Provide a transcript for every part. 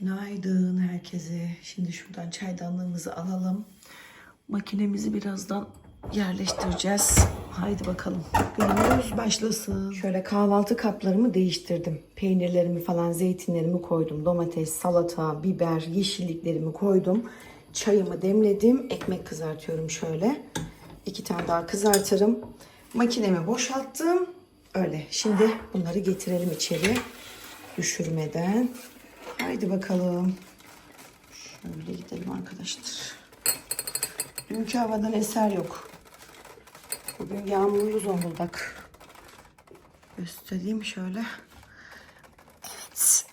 Günaydın herkese. Şimdi şuradan çaydanlığımızı alalım. Makinemizi birazdan yerleştireceğiz. Haydi bakalım. Günümüz başlasın. Şöyle kahvaltı kaplarımı değiştirdim. Peynirlerimi falan, zeytinlerimi koydum. Domates, salata, biber, yeşilliklerimi koydum. Çayımı demledim. Ekmek kızartıyorum şöyle. İki tane daha kızartırım. Makinemi boşalttım. Öyle. Şimdi bunları getirelim içeri. Düşürmeden. Haydi bakalım. Şöyle gidelim arkadaşlar. Dünkü havadan eser yok. Bugün yağmurlu Zonguldak. Göstereyim şöyle. Evet.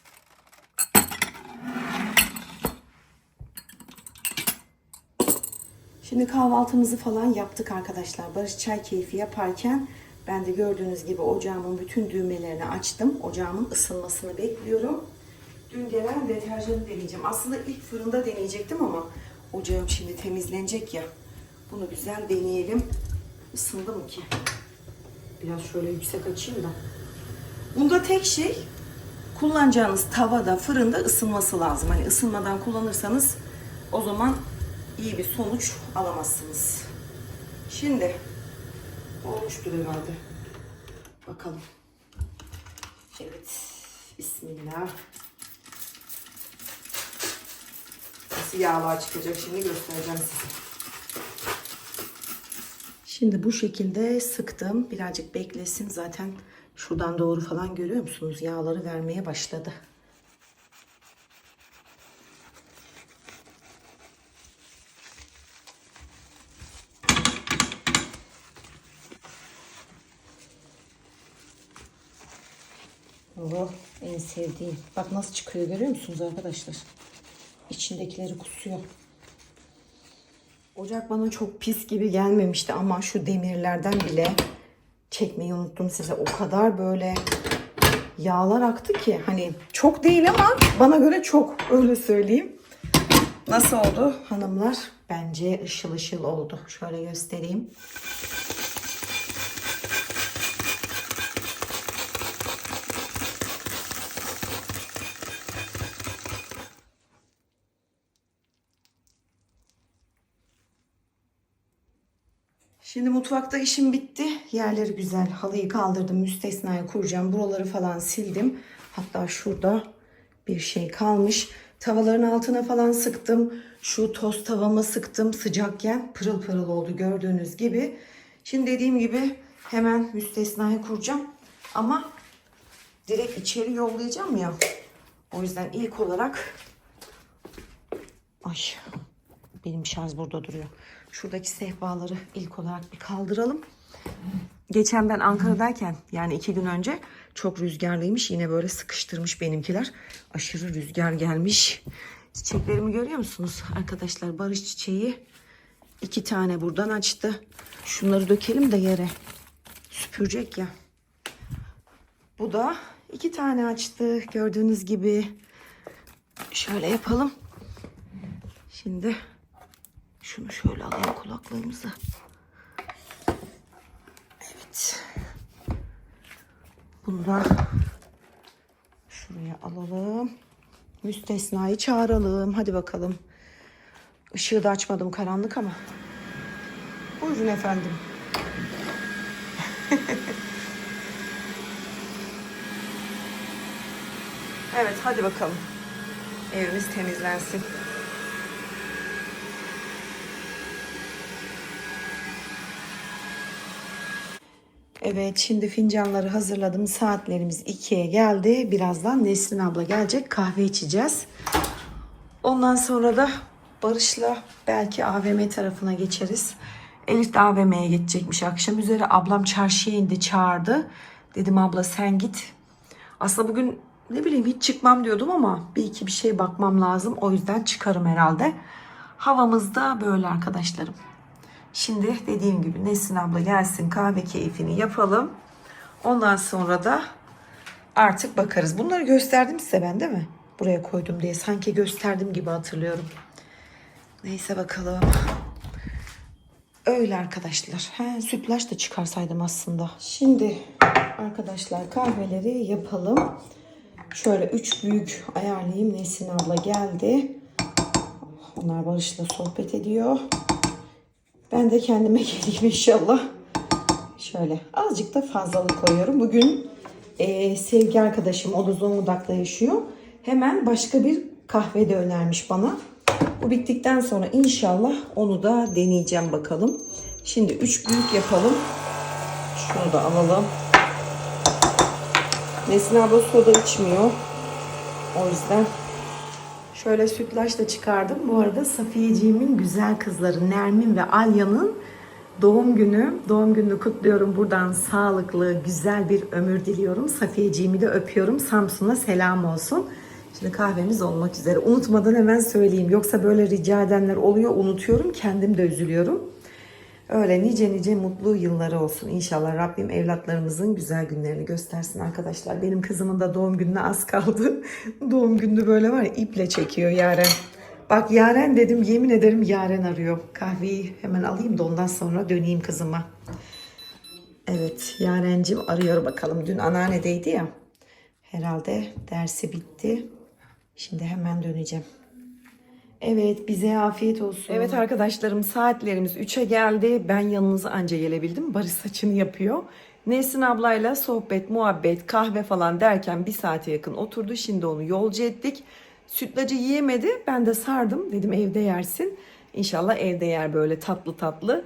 Şimdi kahvaltımızı falan yaptık arkadaşlar. Barış çay keyfi yaparken ben de gördüğünüz gibi ocağımın bütün düğmelerini açtım. Ocağımın ısınmasını bekliyorum. Dün gelen deterjanı deneyeceğim. Aslında ilk fırında deneyecektim ama ocağım şimdi temizlenecek ya. Bunu güzel deneyelim. Isındı mı ki? Biraz şöyle yüksek açayım da. Bunda tek şey kullanacağınız tavada, fırında ısınması lazım. Hani ısınmadan kullanırsanız o zaman iyi bir sonuç alamazsınız. Şimdi olmuştur herhalde. Bakalım. Evet. Bismillah. Nasıl yağlar çıkacak şimdi göstereceğim size. Şimdi bu şekilde sıktım. Birazcık beklesin. Zaten şuradan doğru falan görüyor musunuz? Yağları vermeye başladı. Oh en sevdiğim. Bak nasıl çıkıyor görüyor musunuz arkadaşlar? İçindekileri kusuyor. Ocak bana çok pis gibi gelmemişti ama şu demirlerden bile çekmeyi unuttum size. O kadar böyle yağlar aktı ki hani çok değil ama bana göre çok öyle söyleyeyim. Nasıl oldu hanımlar? Bence ışıl ışıl oldu. Şöyle göstereyim. Şimdi mutfakta işim bitti. Yerleri güzel. Halıyı kaldırdım. Müstesnayı kuracağım. Buraları falan sildim. Hatta şurada bir şey kalmış. Tavaların altına falan sıktım. Şu toz tavama sıktım sıcakken. Pırıl pırıl oldu gördüğünüz gibi. Şimdi dediğim gibi hemen müstesnayı kuracağım. Ama direkt içeri yollayacağım ya. O yüzden ilk olarak ay benim şarj burada duruyor. Şuradaki sehpaları ilk olarak bir kaldıralım. Geçen ben Ankara'dayken yani iki gün önce çok rüzgarlıymış. Yine böyle sıkıştırmış benimkiler. Aşırı rüzgar gelmiş. Çiçeklerimi görüyor musunuz? Arkadaşlar barış çiçeği iki tane buradan açtı. Şunları dökelim de yere. Süpürecek ya. Bu da iki tane açtı. Gördüğünüz gibi. Şöyle yapalım. Şimdi şunu şöyle alalım kulaklığımızı. Evet. Bunu da şuraya alalım. Müstesnayı çağıralım. Hadi bakalım. Işığı da açmadım karanlık ama. Buyurun efendim. evet hadi bakalım. Evimiz temizlensin. Evet şimdi fincanları hazırladım. Saatlerimiz 2'ye geldi. Birazdan Nesrin abla gelecek. Kahve içeceğiz. Ondan sonra da Barış'la belki AVM tarafına geçeriz. Elif de AVM'ye geçecekmiş akşam üzere. Ablam çarşıya indi çağırdı. Dedim abla sen git. Aslında bugün ne bileyim hiç çıkmam diyordum ama bir iki bir şey bakmam lazım. O yüzden çıkarım herhalde. Havamız da böyle arkadaşlarım. Şimdi dediğim gibi Nesin abla gelsin kahve keyfini yapalım. Ondan sonra da artık bakarız. Bunları gösterdim size ben değil mi? Buraya koydum diye sanki gösterdim gibi hatırlıyorum. Neyse bakalım. Öyle arkadaşlar. He, sütlaç da çıkarsaydım aslında. Şimdi arkadaşlar kahveleri yapalım. Şöyle üç büyük ayarlayayım. Nesin abla geldi. Onlar Barış'la sohbet ediyor. Ben de kendime geleyim inşallah. Şöyle azıcık da fazlalık koyuyorum. Bugün eee, sevgi arkadaşım o da Zonguldak'ta yaşıyor. Hemen başka bir kahve de önermiş bana. Bu bittikten sonra inşallah onu da deneyeceğim bakalım. Şimdi 3 büyük yapalım. Şunu da alalım. Nesin abla soda içmiyor. O yüzden şöyle sütlaç da çıkardım. Bu arada Safiyeciğimin güzel kızları Nermin ve Alya'nın doğum günü. Doğum gününü kutluyorum. Buradan sağlıklı, güzel bir ömür diliyorum. Safiyeciğimi de öpüyorum. Samsun'a selam olsun. Şimdi kahvemiz olmak üzere. Unutmadan hemen söyleyeyim. Yoksa böyle rica edenler oluyor. Unutuyorum. Kendim de üzülüyorum. Öyle nice nice mutlu yılları olsun. İnşallah Rabbim evlatlarımızın güzel günlerini göstersin arkadaşlar. Benim kızımın da doğum gününe az kaldı. doğum gününü böyle var ya iple çekiyor Yaren. Bak Yaren dedim yemin ederim Yaren arıyor. Kahveyi hemen alayım da ondan sonra döneyim kızıma. Evet Yarencim arıyor bakalım. Dün anneannedeydi ya. Herhalde dersi bitti. Şimdi hemen döneceğim. Evet bize afiyet olsun. Evet arkadaşlarım saatlerimiz 3'e geldi. Ben yanınıza anca gelebildim. Barış saçını yapıyor. Nesin ablayla sohbet, muhabbet, kahve falan derken bir saate yakın oturdu. Şimdi onu yolcu ettik. Sütlacı yiyemedi. Ben de sardım. Dedim evde yersin. İnşallah evde yer böyle tatlı tatlı.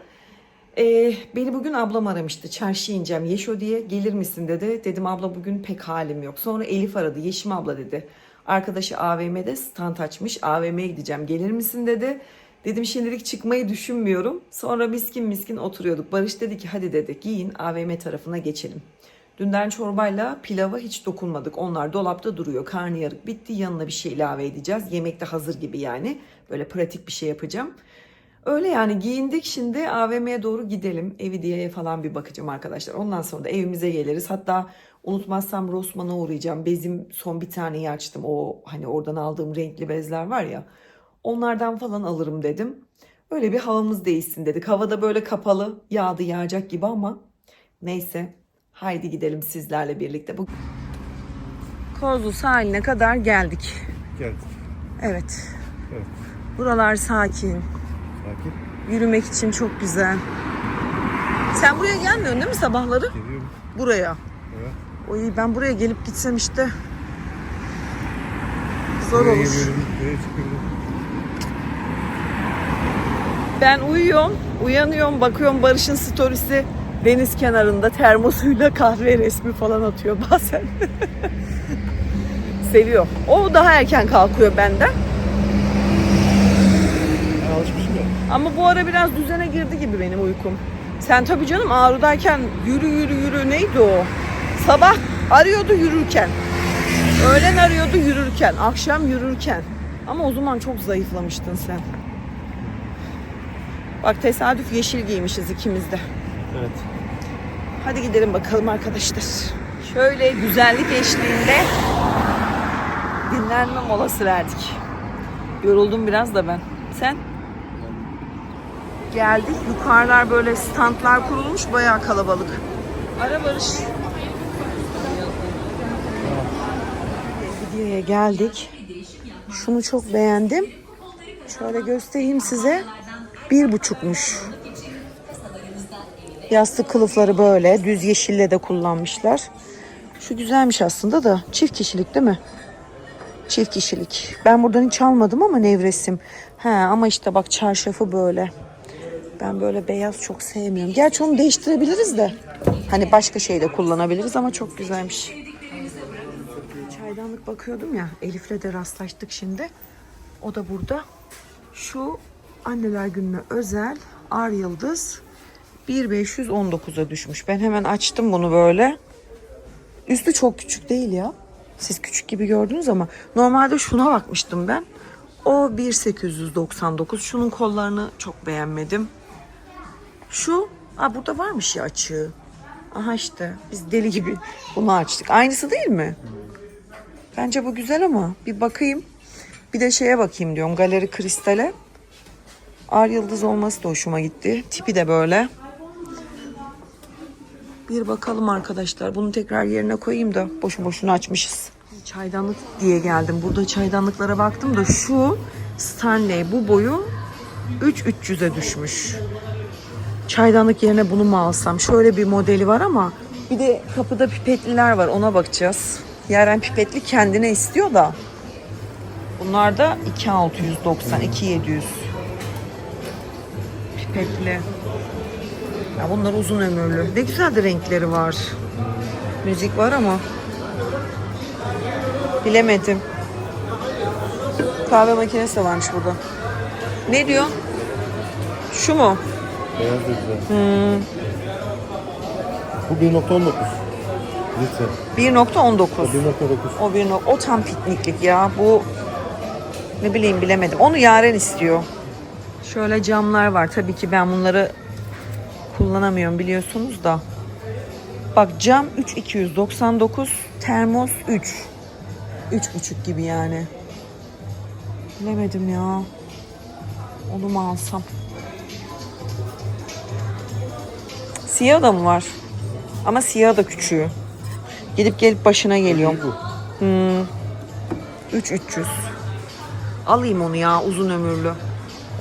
Ee, beni bugün ablam aramıştı. Çarşıya ineceğim Yeşo diye. Gelir misin dedi. Dedim abla bugün pek halim yok. Sonra Elif aradı. Yeşim abla dedi. Arkadaşı AVM'de stand açmış. AVM'ye gideceğim. Gelir misin dedi. Dedim şimdilik çıkmayı düşünmüyorum. Sonra miskin miskin oturuyorduk. Barış dedi ki hadi dedi giyin AVM tarafına geçelim. Dünden çorbayla pilava hiç dokunmadık. Onlar dolapta duruyor. Karnıyarık bitti. Yanına bir şey ilave edeceğiz. Yemek de hazır gibi yani. Böyle pratik bir şey yapacağım. Öyle yani giyindik şimdi AVM'ye doğru gidelim. Evi diye falan bir bakacağım arkadaşlar. Ondan sonra da evimize geliriz. Hatta unutmazsam Rossmann'a uğrayacağım. Bezim son bir taneyi açtım. O hani oradan aldığım renkli bezler var ya. Onlardan falan alırım dedim. Öyle bir havamız değişsin dedik. Havada böyle kapalı yağdı yağacak gibi ama neyse. Haydi gidelim sizlerle birlikte. Bu Kozlu sahiline kadar geldik. Geldik. Evet. Evet. Buralar sakin. Sakin. Yürümek için çok güzel. Sen buraya gelmiyorsun değil mi sabahları? Geliyorum. Buraya. Evet. O iyi ben buraya gelip gitsem işte. Zor Nereye olur. geliyorum? Nereye çıkıyorum? Ben uyuyorum, uyanıyorum, bakıyorum Barış'ın storiesi deniz kenarında termosuyla kahve resmi falan atıyor bazen. Seviyor. O daha erken kalkıyor benden. Ben alışmışım ya. Ama bu ara biraz düzene girdi gibi benim uykum. Sen tabii canım Ağrı'dayken yürü yürü yürü neydi o? Sabah arıyordu yürürken. Öğlen arıyordu yürürken. Akşam yürürken. Ama o zaman çok zayıflamıştın sen. Bak tesadüf yeşil giymişiz ikimiz de. Evet. Hadi gidelim bakalım arkadaşlar. Şöyle güzellik eşliğinde dinlenme molası verdik. Yoruldum biraz da ben. Sen? Geldik. Yukarılar böyle standlar kurulmuş. Bayağı kalabalık. Ara Barış. Videoya geldik. Şunu çok beğendim. Şöyle göstereyim size. Bir buçukmuş. Yastık kılıfları böyle düz yeşille de kullanmışlar. Şu güzelmiş aslında da çift kişilik değil mi? Çift kişilik. Ben buradan hiç almadım ama nevresim. He ama işte bak çarşafı böyle. Ben böyle beyaz çok sevmiyorum. Gerçi onu değiştirebiliriz de. Hani başka şey de kullanabiliriz ama çok güzelmiş. Çaydanlık bakıyordum ya. Elif'le de rastlaştık şimdi. O da burada. Şu anneler gününe özel Ar Yıldız 1519'a düşmüş. Ben hemen açtım bunu böyle. Üstü çok küçük değil ya. Siz küçük gibi gördünüz ama normalde şuna bakmıştım ben. O 1899. Şunun kollarını çok beğenmedim. Şu, aa burada varmış ya açığı. Aha işte biz deli gibi bunu açtık. Aynısı değil mi? Bence bu güzel ama bir bakayım. Bir de şeye bakayım diyorum. Galeri Kristal'e. Ar yıldız olması da hoşuma gitti. Tipi de böyle. Bir bakalım arkadaşlar. Bunu tekrar yerine koyayım da boşu boşuna açmışız. Çaydanlık diye geldim. Burada çaydanlıklara baktım da şu Stanley bu boyu 3300'e düşmüş. Çaydanlık yerine bunu mu alsam? Şöyle bir modeli var ama bir de kapıda pipetliler var ona bakacağız. Yaren pipetli kendine istiyor da. Bunlar da 2690, 2700. Pipetli. Ya bunlar uzun ömürlü. Ne güzel de renkleri var. Müzik var ama bilemedim. Kahve makinesi de varmış burada. Ne diyor? Şu mu? Beyaz da güzel. Bu 1.19. Litre. 1.19. O 1.9. O bir no- o tam pikniklik ya. Bu ne bileyim bilemedim. Onu Yaren istiyor. Şöyle camlar var. Tabii ki ben bunları kullanamıyorum biliyorsunuz da. Bak cam 3299, termos 3. 3,5 gibi yani. Bilemedim ya. Onu mu alsam? Siyah da mı var? Ama siyah da küçüğü. Gidip gelip başına geliyorum. Bu. 3300. Alayım onu ya uzun ömürlü.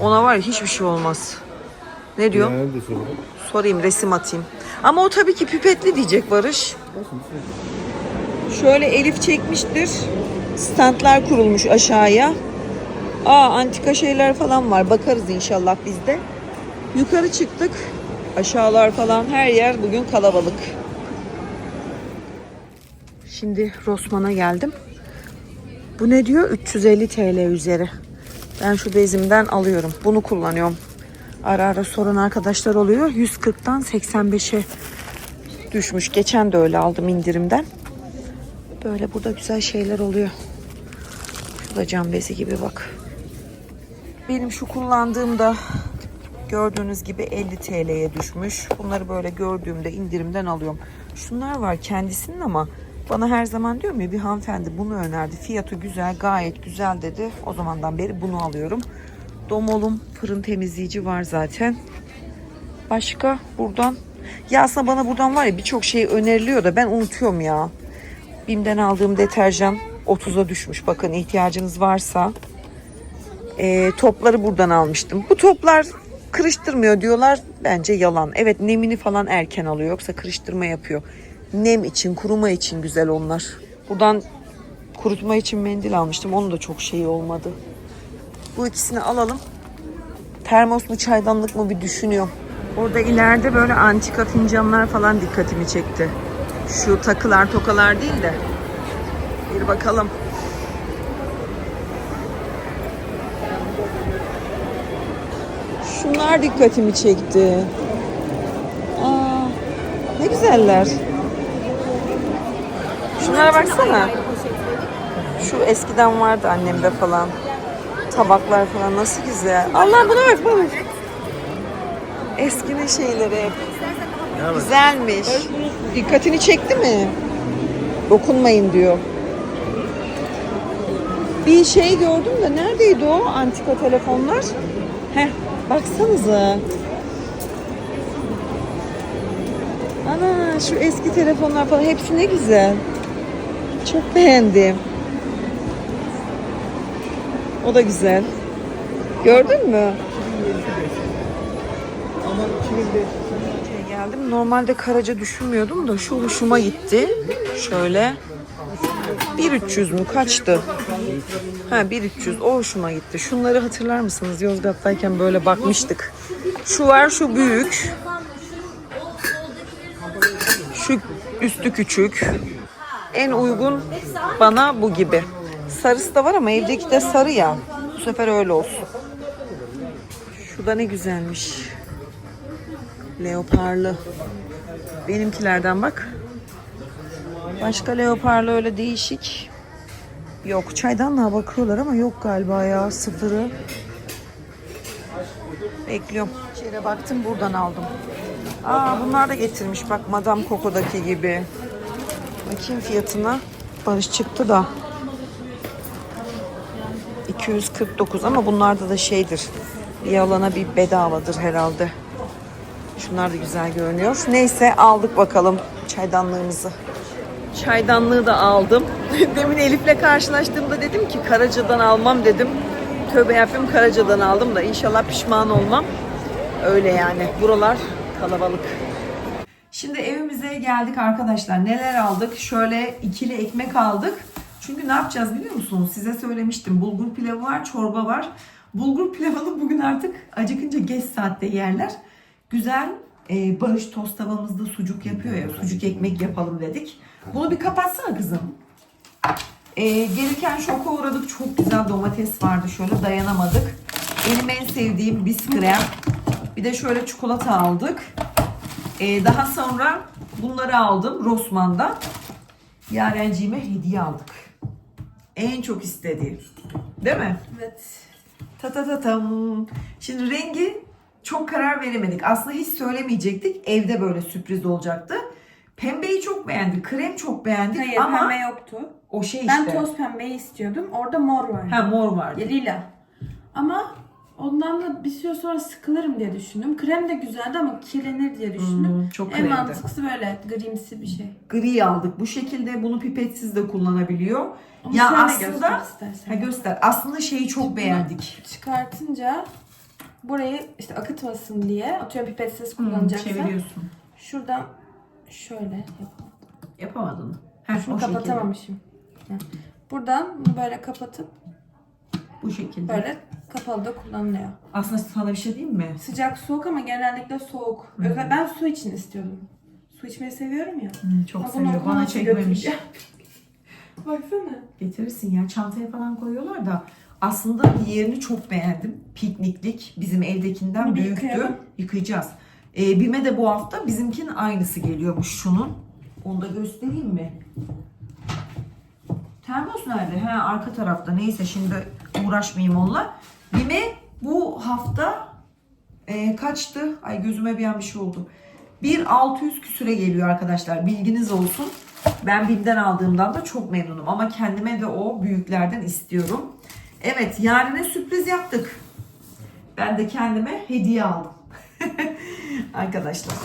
Ona var ya hiçbir şey olmaz. Ne diyor? Yani de soralım. Sorayım resim atayım. Ama o tabii ki pipetli diyecek Barış. Olsun. Şöyle Elif çekmiştir. Standlar kurulmuş aşağıya. Aa antika şeyler falan var. Bakarız inşallah biz de. Yukarı çıktık. Aşağılar falan her yer bugün kalabalık. Şimdi Rosman'a geldim. Bu ne diyor? 350 TL üzeri. Ben şu bezimden alıyorum. Bunu kullanıyorum. Ara ara soran arkadaşlar oluyor. 140'tan 85'e düşmüş. Geçen de öyle aldım indirimden. Böyle burada güzel şeyler oluyor. Şu da cam bezi gibi bak. Benim şu kullandığım da gördüğünüz gibi 50 TL'ye düşmüş. Bunları böyle gördüğümde indirimden alıyorum. Şunlar var kendisinin ama bana her zaman diyorum ya bir hanımefendi bunu önerdi. Fiyatı güzel, gayet güzel dedi. O zamandan beri bunu alıyorum. Domolum fırın temizleyici var zaten. Başka buradan ya aslında bana buradan var ya birçok şey öneriliyor da ben unutuyorum ya. Bim'den aldığım deterjan 30'a düşmüş. Bakın ihtiyacınız varsa. Ee, topları buradan almıştım. Bu toplar kırıştırmıyor diyorlar. Bence yalan. Evet nemini falan erken alıyor. Yoksa kırıştırma yapıyor. Nem için, kuruma için güzel onlar. Buradan kurutma için mendil almıştım. Onun da çok şeyi olmadı. Bu ikisini alalım. Termos mu çaydanlık mı bir düşünüyorum. Orada ileride böyle antika fincanlar falan dikkatimi çekti. Şu takılar tokalar değil de. Bir bakalım. Şunlar dikkatimi çekti. Aa, ne güzeller. Şunlara baksana. Şu eskiden vardı annemde falan. Tabaklar falan nasıl güzel. Allah buna bak bana. bak. Şeyleri. Güzelmiş. Dikkatini çekti mi? Dokunmayın diyor. Bir şey gördüm de neredeydi o antika telefonlar? Heh, baksanıza. Ana şu eski telefonlar falan hepsi ne güzel. Çok beğendim. O da güzel. Gördün mü? Geldim. Normalde Karaca düşünmüyordum da şu hoşuma gitti. Şöyle. 1300 mü kaçtı? Ha 1300 o hoşuma gitti. Şunları hatırlar mısınız? Yozgat'tayken böyle bakmıştık. Şu var şu büyük. Şu üstü küçük. En uygun bana bu gibi. Sarısı da var ama evdeki de sarı ya. Bu sefer öyle olsun. Şu da ne güzelmiş. Leoparlı. Benimkilerden bak. Başka leoparlı öyle değişik. Yok çaydanlığa bakıyorlar ama yok galiba ya sıfırı. Bekliyorum. İçeri baktım buradan aldım. Aa bunlar da getirmiş bak Madame Coco'daki gibi. Bakayım fiyatına. Barış çıktı da. 249 ama bunlarda da şeydir. Bir alana bir bedavadır herhalde. Şunlar da güzel görünüyor. Neyse aldık bakalım çaydanlığımızı. Çaydanlığı da aldım. Demin Elif'le karşılaştığımda dedim ki Karaca'dan almam dedim. Tövbe yapayım Karaca'dan aldım da inşallah pişman olmam. Öyle yani. Buralar kalabalık. Şimdi evimize geldik arkadaşlar. Neler aldık? Şöyle ikili ekmek aldık. Çünkü ne yapacağız biliyor musunuz? Size söylemiştim. Bulgur pilavı var, çorba var. Bulgur pilavını bugün artık acıkınca geç saatte yerler. Güzel e, Barış tost tavamızda sucuk yapıyor ya. Sucuk ekmek yapalım dedik. Bunu bir kapatsana kızım. E, gelirken şoka uğradık. Çok güzel domates vardı. Şöyle dayanamadık. Benim en sevdiğim biskrem. Bir de şöyle çikolata aldık. Ee, daha sonra bunları aldım Rossmann'da. Yarenciğime hediye aldık. En çok istediği. Değil mi? Evet. Ta ta ta tam. Şimdi rengi çok karar veremedik. Aslında hiç söylemeyecektik. Evde böyle sürpriz olacaktı. Pembeyi çok beğendik. Krem çok beğendik Hayır ama pembe yoktu. o şey Ben işte. toz pembeyi istiyordum. Orada mor var. Ha mor vardı. Lila. Ama ondan da bir süre sonra sıkılırım diye düşündüm. Krem de güzeldi ama kirlenir diye düşündüm. Hmm, çok en kremdi. mantıklısı böyle grimsi bir şey. Gri aldık. Bu şekilde bunu pipetsiz de kullanabiliyor. Ama ya aslında göster istersen. ha göster. Aslında şeyi çok beğendik. Çıkartınca burayı işte akıtmasın diye atıyorum pipetsiz kullanacaksan Çeviriyorsun. şuradan şöyle yapalım. Yapamadın mı? Şunu şekilde. kapatamamışım. Heh. Buradan böyle kapatıp Bu şekilde. böyle kapalı da kullanılıyor. Aslında sana bir şey diyeyim mi? Sıcak soğuk ama genellikle soğuk. Özel ben su için istiyordum. Su içmeyi seviyorum ya. çok Ama seviyor. Bana çekmemiş. Baksana. Getirirsin ya. Çantaya falan koyuyorlar da. Aslında yerini çok beğendim. Pikniklik. Bizim evdekinden Bunu büyüktü. yıkayalım. Yıkayacağız. Ee, Bime de bu hafta bizimkinin aynısı geliyormuş şunun. Onu da göstereyim mi? Termos nerede? He arka tarafta. Neyse şimdi uğraşmayayım onunla. Bime bu hafta e, kaçtı? Ay gözüme bir an bir şey oldu. 1600 küsüre geliyor arkadaşlar. Bilginiz olsun. Ben Bim'den aldığımdan da çok memnunum. Ama kendime de o büyüklerden istiyorum. Evet yarine sürpriz yaptık. Ben de kendime hediye aldım. arkadaşlar.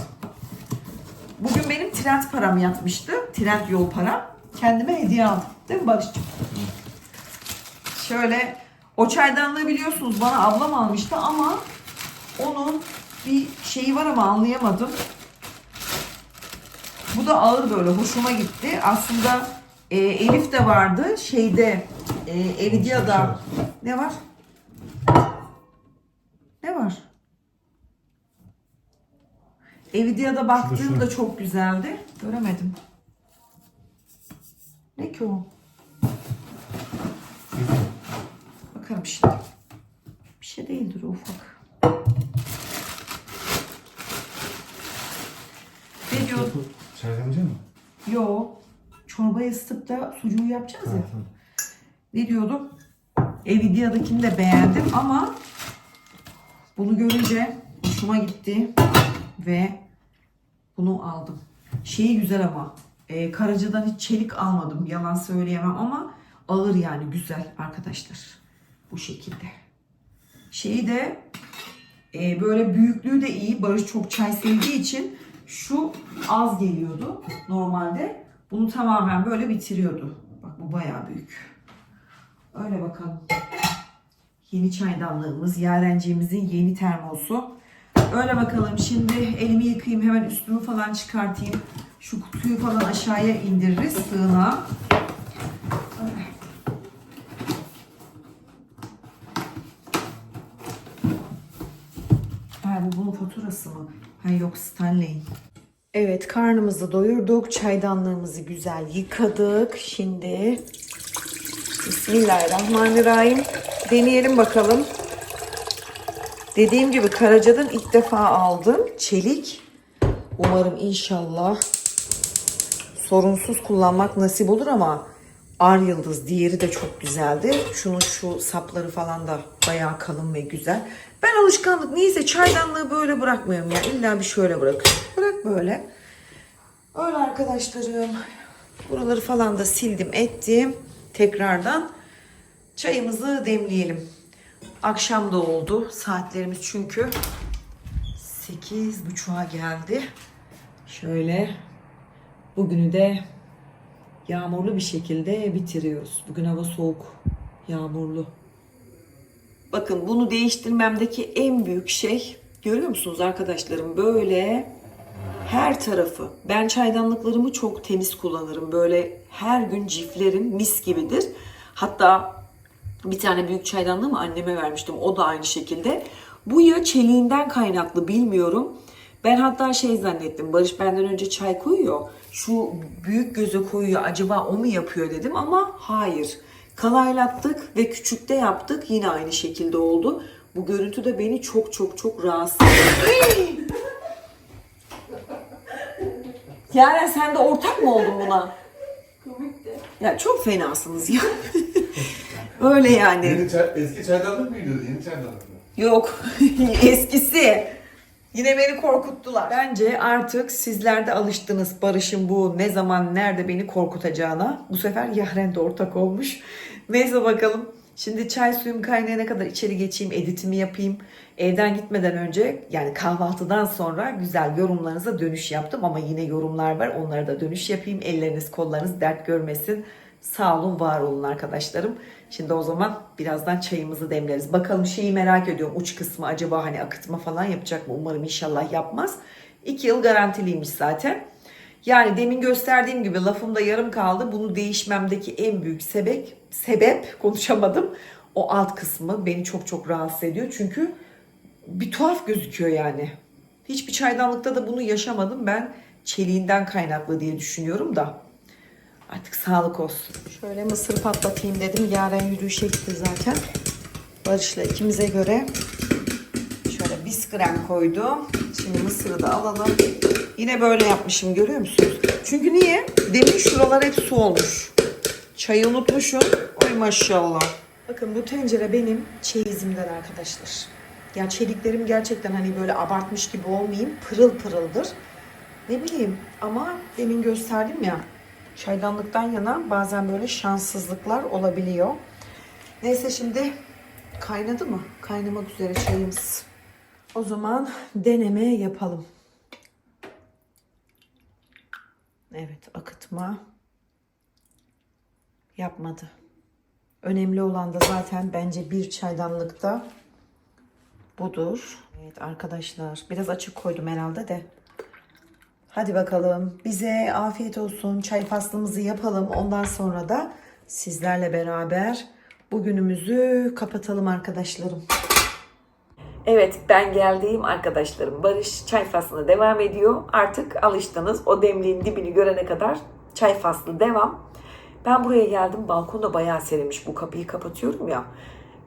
Bugün benim trend param yatmıştı. Trend yol param. Kendime hediye aldım. Değil mi Barış'cığım? Şöyle o çaydanlığı biliyorsunuz bana ablam almıştı ama onun bir şeyi var ama anlayamadım. Bu da ağır böyle hoşuma gitti. Aslında e, Elif de vardı. Şeyde e, Evidia'da ne var? Ne var? Evidia'da baktığımda çok güzeldi. Göremedim. Ne ki o? Bakarım şimdi. Bir şey değildir ufak. Ne diyor? Çaydanlıca mı? Yo. Çorbayı ısıtıp da sucuğu yapacağız ya. Ne diyordum? Evidia'dakini de beğendim ama bunu görünce hoşuma gitti ve bunu aldım. Şeyi güzel ama e, Karaca'dan hiç çelik almadım yalan söyleyemem ama ağır yani güzel arkadaşlar. Bu şekilde. Şeyi de e, böyle büyüklüğü de iyi. Barış çok çay sevdiği için şu az geliyordu normalde. Bunu tamamen böyle bitiriyordu. Bak bu bayağı büyük. Öyle bakalım. Yeni çaydanlığımız, yarenciğimizin yeni termosu. Öyle bakalım. Şimdi elimi yıkayayım. Hemen üstümü falan çıkartayım. Şu kutuyu falan aşağıya indiririz sığınağa. Öyle. Ha bu bunun faturası mı? Ha yok Stanley'in. Evet karnımızı doyurduk. Çaydanlığımızı güzel yıkadık. Şimdi Bismillahirrahmanirrahim. Deneyelim bakalım. Dediğim gibi Karaca'dan ilk defa aldım. Çelik. Umarım inşallah sorunsuz kullanmak nasip olur ama Ar Yıldız diğeri de çok güzeldi. Şunun şu sapları falan da bayağı kalın ve güzel. Ben alışkanlık neyse çaydanlığı böyle bırakmıyorum ya. İlla bir şöyle bırakıyorum. Bırak böyle. Öyle arkadaşlarım. Buraları falan da sildim ettim. Tekrardan çayımızı demleyelim. Akşam da oldu. Saatlerimiz çünkü 8.30'a geldi. Şöyle bugünü de yağmurlu bir şekilde bitiriyoruz. Bugün hava soğuk, yağmurlu. Bakın bunu değiştirmemdeki en büyük şey görüyor musunuz arkadaşlarım böyle her tarafı. Ben çaydanlıklarımı çok temiz kullanırım. Böyle her gün ciflerim mis gibidir. Hatta bir tane büyük çaydanlığımı anneme vermiştim. O da aynı şekilde. Bu ya çeliğinden kaynaklı bilmiyorum. Ben hatta şey zannettim. Barış benden önce çay koyuyor. Şu büyük göze koyuyor. Acaba o mu yapıyor dedim ama hayır. Kalaylattık ve küçükte yaptık. Yine aynı şekilde oldu. Bu görüntü de beni çok çok çok rahatsız ediyor. Yaren sen de ortak mı oldun buna? Komikti. Ya çok fenasınız ya. Öyle yani. Yeni çay, eski çaydanlık mıydı? Yeni çaydanlık mı? Yok. Eskisi. Yine beni korkuttular. Bence artık sizler de alıştınız Barış'ın bu ne zaman nerede beni korkutacağına. Bu sefer Yahren de ortak olmuş. Neyse bakalım. Şimdi çay suyum kaynayana kadar içeri geçeyim, editimi yapayım. Evden gitmeden önce yani kahvaltıdan sonra güzel yorumlarınıza dönüş yaptım ama yine yorumlar var. Onlara da dönüş yapayım. Elleriniz kollarınız dert görmesin. Sağ olun, var olun arkadaşlarım. Şimdi o zaman birazdan çayımızı demleriz. Bakalım şeyi merak ediyorum. Uç kısmı acaba hani akıtma falan yapacak mı? Umarım inşallah yapmaz. 2 yıl garantiliymiş zaten. Yani demin gösterdiğim gibi lafımda yarım kaldı. Bunu değişmemdeki en büyük sebep, sebep konuşamadım. O alt kısmı beni çok çok rahatsız ediyor. Çünkü bir tuhaf gözüküyor yani. Hiçbir çaydanlıkta da bunu yaşamadım. Ben çeliğinden kaynaklı diye düşünüyorum da. Artık sağlık olsun. Şöyle mısır patlatayım dedim. Yaren yürüyüşe gitti zaten. Barış'la ikimize göre şöyle biskrem koydum. Şimdi mısırı da alalım. Yine böyle yapmışım görüyor musunuz? Çünkü niye? Demin şuralar hep su olmuş. Çayı unutmuşum. Oy maşallah. Bakın bu tencere benim çeyizimden arkadaşlar. Yani çeliklerim gerçekten hani böyle abartmış gibi olmayayım. Pırıl pırıldır. Ne bileyim ama demin gösterdim ya. Çaydanlıktan yana bazen böyle şanssızlıklar olabiliyor. Neyse şimdi kaynadı mı? Kaynamak üzere çayımız. O zaman deneme yapalım. Evet akıtma yapmadı. Önemli olan da zaten bence bir çaydanlıkta budur. Evet arkadaşlar biraz açık koydum herhalde de. Hadi bakalım bize afiyet olsun çay faslımızı yapalım. Ondan sonra da sizlerle beraber bugünümüzü kapatalım arkadaşlarım. Evet ben geldiğim arkadaşlarım. Barış çay faslına devam ediyor. Artık alıştınız. O demliğin dibini görene kadar çay faslı devam. Ben buraya geldim. Balkonda bayağı serinmiş. Bu kapıyı kapatıyorum ya.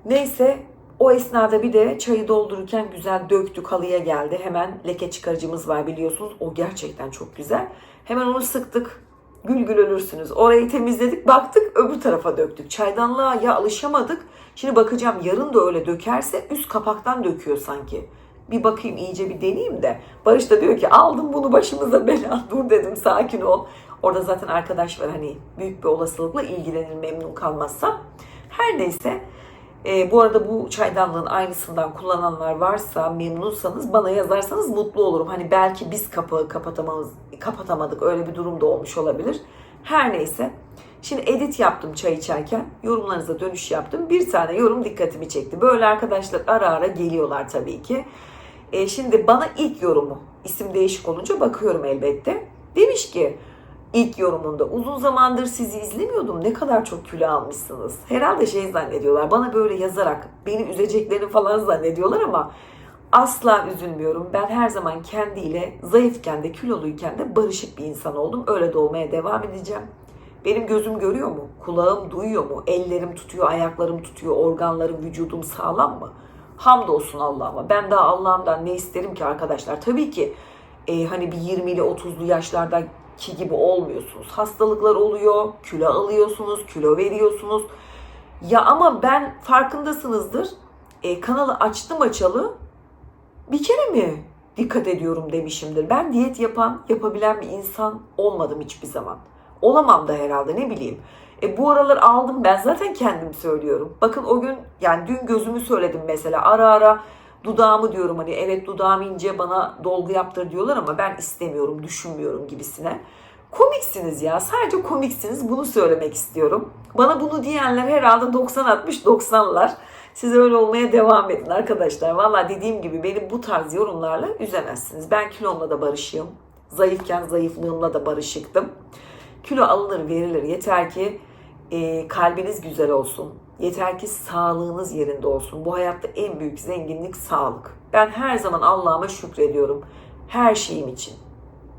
Neyse o esnada bir de çayı doldururken güzel döktük halıya geldi. Hemen leke çıkarıcımız var biliyorsunuz. O gerçekten çok güzel. Hemen onu sıktık. Gül gül ölürsünüz. Orayı temizledik baktık öbür tarafa döktük. Çaydanlığa ya alışamadık. Şimdi bakacağım yarın da öyle dökerse üst kapaktan döküyor sanki. Bir bakayım iyice bir deneyeyim de. Barış da diyor ki aldım bunu başımıza bela. Dur dedim sakin ol. Orada zaten arkadaş var hani büyük bir olasılıkla ilgilenir memnun kalmazsa. Her neyse e, bu arada bu çaydanlığın aynısından kullananlar varsa memnunsanız bana yazarsanız mutlu olurum. Hani belki biz kapağı kapatamamız, kapatamadık öyle bir durum da olmuş olabilir. Her neyse. Şimdi edit yaptım çay içerken. Yorumlarınıza dönüş yaptım. Bir tane yorum dikkatimi çekti. Böyle arkadaşlar ara ara geliyorlar tabii ki. E, şimdi bana ilk yorumu isim değişik olunca bakıyorum elbette. Demiş ki ilk yorumunda uzun zamandır sizi izlemiyordum. Ne kadar çok kilo almışsınız. Herhalde şey zannediyorlar. Bana böyle yazarak beni üzeceklerini falan zannediyorlar ama asla üzülmüyorum. Ben her zaman kendiyle zayıfken de kiloluyken de barışık bir insan oldum. Öyle de olmaya devam edeceğim. Benim gözüm görüyor mu? Kulağım duyuyor mu? Ellerim tutuyor, ayaklarım tutuyor, organlarım, vücudum sağlam mı? Hamdolsun Allah'ıma. Ben daha Allah'ımdan ne isterim ki arkadaşlar? Tabii ki e, hani bir 20'li 30'lu yaşlardaki gibi olmuyorsunuz. Hastalıklar oluyor, kilo alıyorsunuz, kilo veriyorsunuz. Ya ama ben farkındasınızdır. E, kanalı açtım açalı bir kere mi dikkat ediyorum demişimdir. Ben diyet yapan, yapabilen bir insan olmadım hiçbir zaman. Olamam da herhalde ne bileyim. E bu aralar aldım ben zaten kendim söylüyorum. Bakın o gün yani dün gözümü söyledim mesela ara ara dudağımı diyorum hani evet dudağım ince bana dolgu yaptır diyorlar ama ben istemiyorum düşünmüyorum gibisine Komiksiniz ya. Sadece komiksiniz. Bunu söylemek istiyorum. Bana bunu diyenler herhalde 90-60-90'lar. Siz öyle olmaya devam edin arkadaşlar. Valla dediğim gibi beni bu tarz yorumlarla üzemezsiniz. Ben kilomla da barışığım. Zayıfken zayıflığımla da barışıktım. Kilo alınır verilir. Yeter ki e, kalbiniz güzel olsun. Yeter ki sağlığınız yerinde olsun. Bu hayatta en büyük zenginlik sağlık. Ben her zaman Allah'ıma şükrediyorum. Her şeyim için.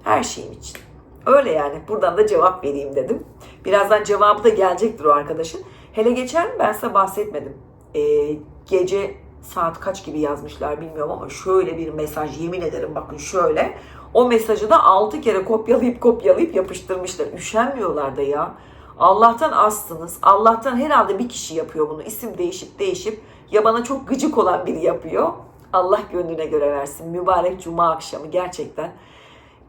Her şeyim için. Öyle yani. Buradan da cevap vereyim dedim. Birazdan cevabı da gelecektir o arkadaşın. Hele geçen ben size bahsetmedim. Ee, gece saat kaç gibi yazmışlar bilmiyorum ama şöyle bir mesaj yemin ederim bakın şöyle. O mesajı da 6 kere kopyalayıp kopyalayıp yapıştırmışlar. Üşenmiyorlar da ya. Allah'tan astınız. Allah'tan herhalde bir kişi yapıyor bunu. İsim değişip değişip ya bana çok gıcık olan biri yapıyor. Allah gönlüne göre versin. Mübarek cuma akşamı gerçekten.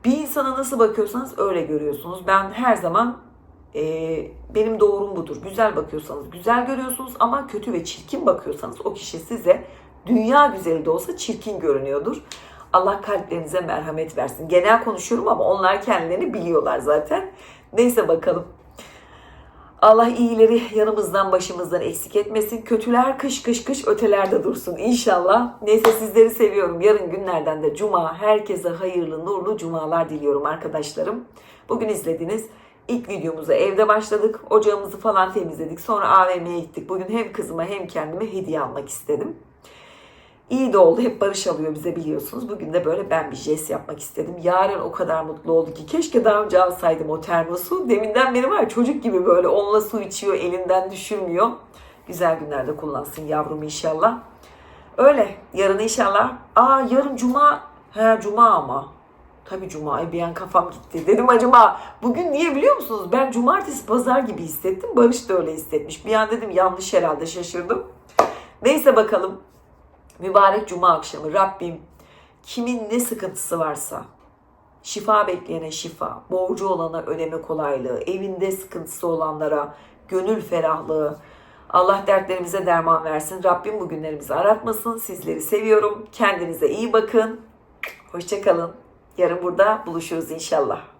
Bir insana nasıl bakıyorsanız öyle görüyorsunuz. Ben her zaman e, benim doğrum budur. Güzel bakıyorsanız güzel görüyorsunuz ama kötü ve çirkin bakıyorsanız o kişi size dünya güzeli de olsa çirkin görünüyordur. Allah kalplerinize merhamet versin. Genel konuşuyorum ama onlar kendilerini biliyorlar zaten. Neyse bakalım. Allah iyileri yanımızdan başımızdan eksik etmesin. Kötüler kış kış kış ötelerde dursun inşallah. Neyse sizleri seviyorum. Yarın günlerden de cuma. Herkese hayırlı nurlu cumalar diliyorum arkadaşlarım. Bugün izlediniz. İlk videomuza evde başladık. Ocağımızı falan temizledik. Sonra AVM'ye gittik. Bugün hem kızıma hem kendime hediye almak istedim. İyi de oldu. Hep Barış alıyor bize biliyorsunuz. Bugün de böyle ben bir jest yapmak istedim. Yarın o kadar mutlu oldu ki keşke daha önce alsaydım o termosu. Deminden beri var çocuk gibi böyle onunla su içiyor, elinden düşürmüyor. Güzel günlerde kullansın yavrum inşallah. Öyle. Yarın inşallah. Aa yarın cuma. He cuma ama. Tabii cuma. Ay bir an kafam gitti. Dedim acaba bugün niye biliyor musunuz? Ben cumartesi pazar gibi hissettim. Barış da öyle hissetmiş. Bir an dedim yanlış herhalde şaşırdım. Neyse bakalım. Mübarek cuma akşamı Rabbim kimin ne sıkıntısı varsa şifa bekleyene şifa, borcu olana ödeme kolaylığı, evinde sıkıntısı olanlara gönül ferahlığı, Allah dertlerimize derman versin. Rabbim bu günlerimizi aratmasın. Sizleri seviyorum. Kendinize iyi bakın. Hoşçakalın. Yarın burada buluşuruz inşallah.